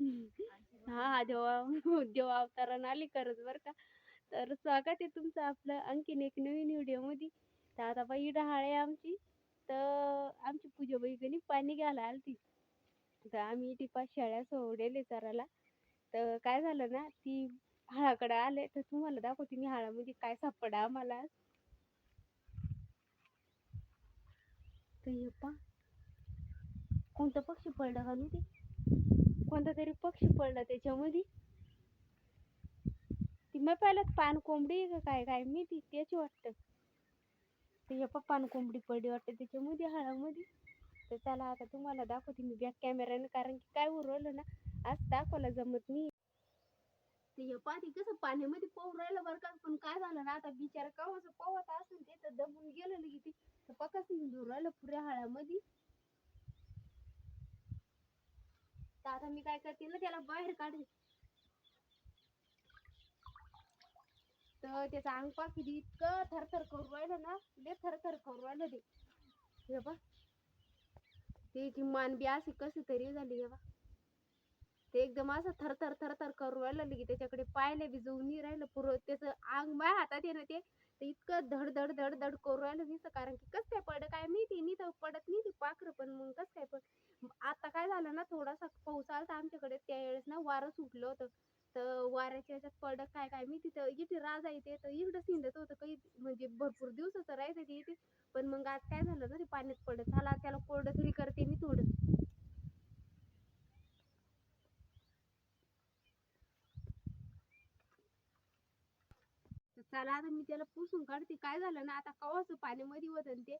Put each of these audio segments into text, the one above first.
हा हा जेव्हा जेव्हा अवतारानं आली खरंच बरं का. तर स्वागत आहे तुमचं आपलं आणखीन एक नवीन व्हिडिओमध्ये तर आता बाई डहाळ आहे आमची. तर आमची पूजाबाई कणी पाणी घ्यायला आलती. तर आम्ही टिपा शेळ्या सोडलेले चराला. तर काय झालं ना ती हाळाकडे आले. तर तुम्हाला दाखवते मी हाळामध्ये काय सापडा आम्हाला. तर हे पा कोणतं पक्षी पडलं का ते कोणता तरी पक्षी पडला त्याच्यामध्ये. ती मग पहिल्यात पान कोंबडी का काय काय मी ती त्याची वाटतं. त्याच्या हे पान कोंबडी पडली वाटतं त्याच्यामध्ये हाळामध्ये तर चला आता तुम्हाला दाखवते मी बॅक कॅमेऱ्याने कारण की काय उरवलं ना आज दाखवायला जमत नाही. ते हे कसं पाण्यामध्ये पोहून राहिलं बरं का पण काय झालं ना आता बिचारा कवाचं पोवत असेल ते तर दबून गेलं लगी ते तर पकाच हिंदून राहिलं पुऱ्या हाळामध्ये तर आता मी काय करते ना त्याला बाहेर काढेल तर त्याचा अंग पा किती इतकं थरथर करू राहिलं ना ते थरथर करू राहिलं ते. हे बा त्याची मान बी अशी कशी तरी झाली हे बा ते एकदम असं थरथर थरथर करू राहिलं की त्याच्याकडे पायले बी जाऊन नाही राहिलं पुरं. त्याचं अंग माय हातात आहे ना ते इतकं धड धड धड धड करू राहिलं नुसतं कारण की कसं काय पडलं काय माहिती नाही तर पडत नाही ती पाखरं पण मग कसं काय पड आता काय झालं ना थोडासा पाऊस आला आमच्याकडे त्यावेळेस ना वारं सुटलं होतं. तर वाऱ्याच्या ह्याच्यात पडक काय काय मी तिथं इथे राजा येते तर इकडं सिंधत होतं काही म्हणजे भरपूर दिवसाचं राहायचं ते इथे. पण मग आज काय झालं ना ते पाण्यात पडत झाला त्याला कोरडं तरी करते मी थोडं. चला आता मी त्याला पुसून काढते. काय झालं ना आता कवाच पाण्यामध्ये होतं ते.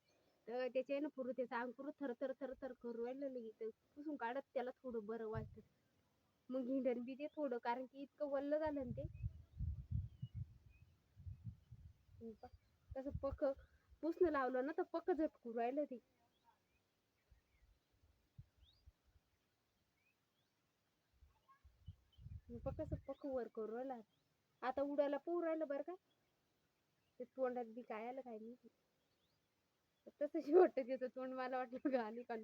तर त्याच्यानं पुरं त्याचं अंग पुरं थर थर थर थर करू राहिलं लगे तर पुसून काढत त्याला थोडं बरं वाटतं. मग हिंडण बी ते थोडं कारण की इतकं वल्ल झालं ना ते. तसं पक पुसणं लावलं ना तर पक झटकू राहिलं ते. पकस पहा पक वर करू राहिला. आता. आता उडायला पोहू राहिलं बरं का? ते तोंडात बी काय आलं काय नाही तसंशी वाटत त्याचं तोंड मला वाटलं गाणी का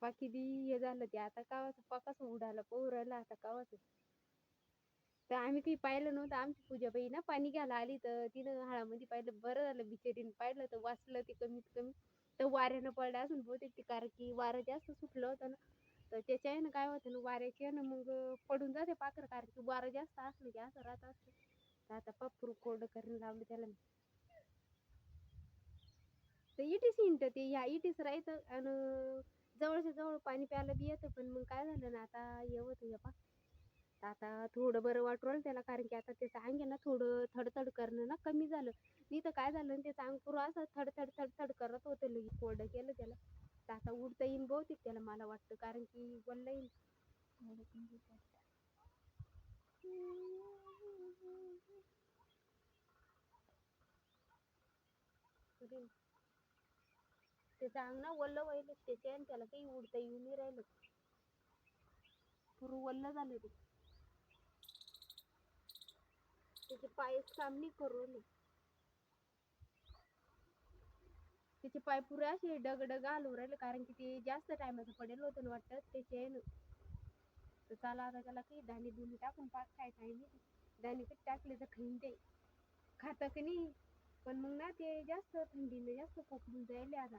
पा किती हे झालं ते. आता कावाचं पा कसं उडायला पोहू आता कावाचं. तर आम्ही काही पाहिलं नव्हतं. आमची पूजाबाई ना पाणी घ्यायला आली तर तिनं हाळामध्ये पाहिलं. बरं झालं बिचारीनं पाहिलं तर वाचलं ते कमीत कमी. तर वाऱ्यानं पडलं असून बहुतेक ते कारण की वारं जास्त सुटलं होतं ना. तर त्याच्या ना काय होतं ना वाऱ्याच्या ना मग पडून जाते पाखर कारण की वारं जास्त असलं की असं राहत असतं. तर आता पापरू कोरडं करून लावलं त्याला. मी तर इटीस हिंडतं ते ह्या इटीस राहायचं आणि जवळच्या जवळ पाणी प्यायला बी येतं पण मग काय झालं ना आता येवत होतं पा आता थोडं बरं वाटू राहिलं त्याला कारण की आता त्याचं अंग आहे ना थोडं थडथड करणं ना कमी झालं. नाही तर काय झालं त्याचं अंग पुरं असं थडथड थडथड करत होतं लगेच कोरडं केलं त्याला. तर आता उडता येईन बहुतेक त्याला मला वाटतं कारण की बोललं येईन. त्याचं अंग वल्ल व्हायलं त्याच्या त्याला काही उडता येऊन नाही राहिलं. पुरं वल्ल झालं ते. त्याचे पाय काम करू त्याचे पाय पुरे असे डगडग डग राहिले कारण की ते जास्त टायमाचं पडेल होतं ना वाटतं त्याचे तर चला आता त्याला काही दाणे धुणे टाकून पाक काय काय नाही. दाणे कधी टाकले तर खाईन ते. खातं की नाही? पण मग ना ते जास्त थंडीने जास्त कोकळून जायले आता.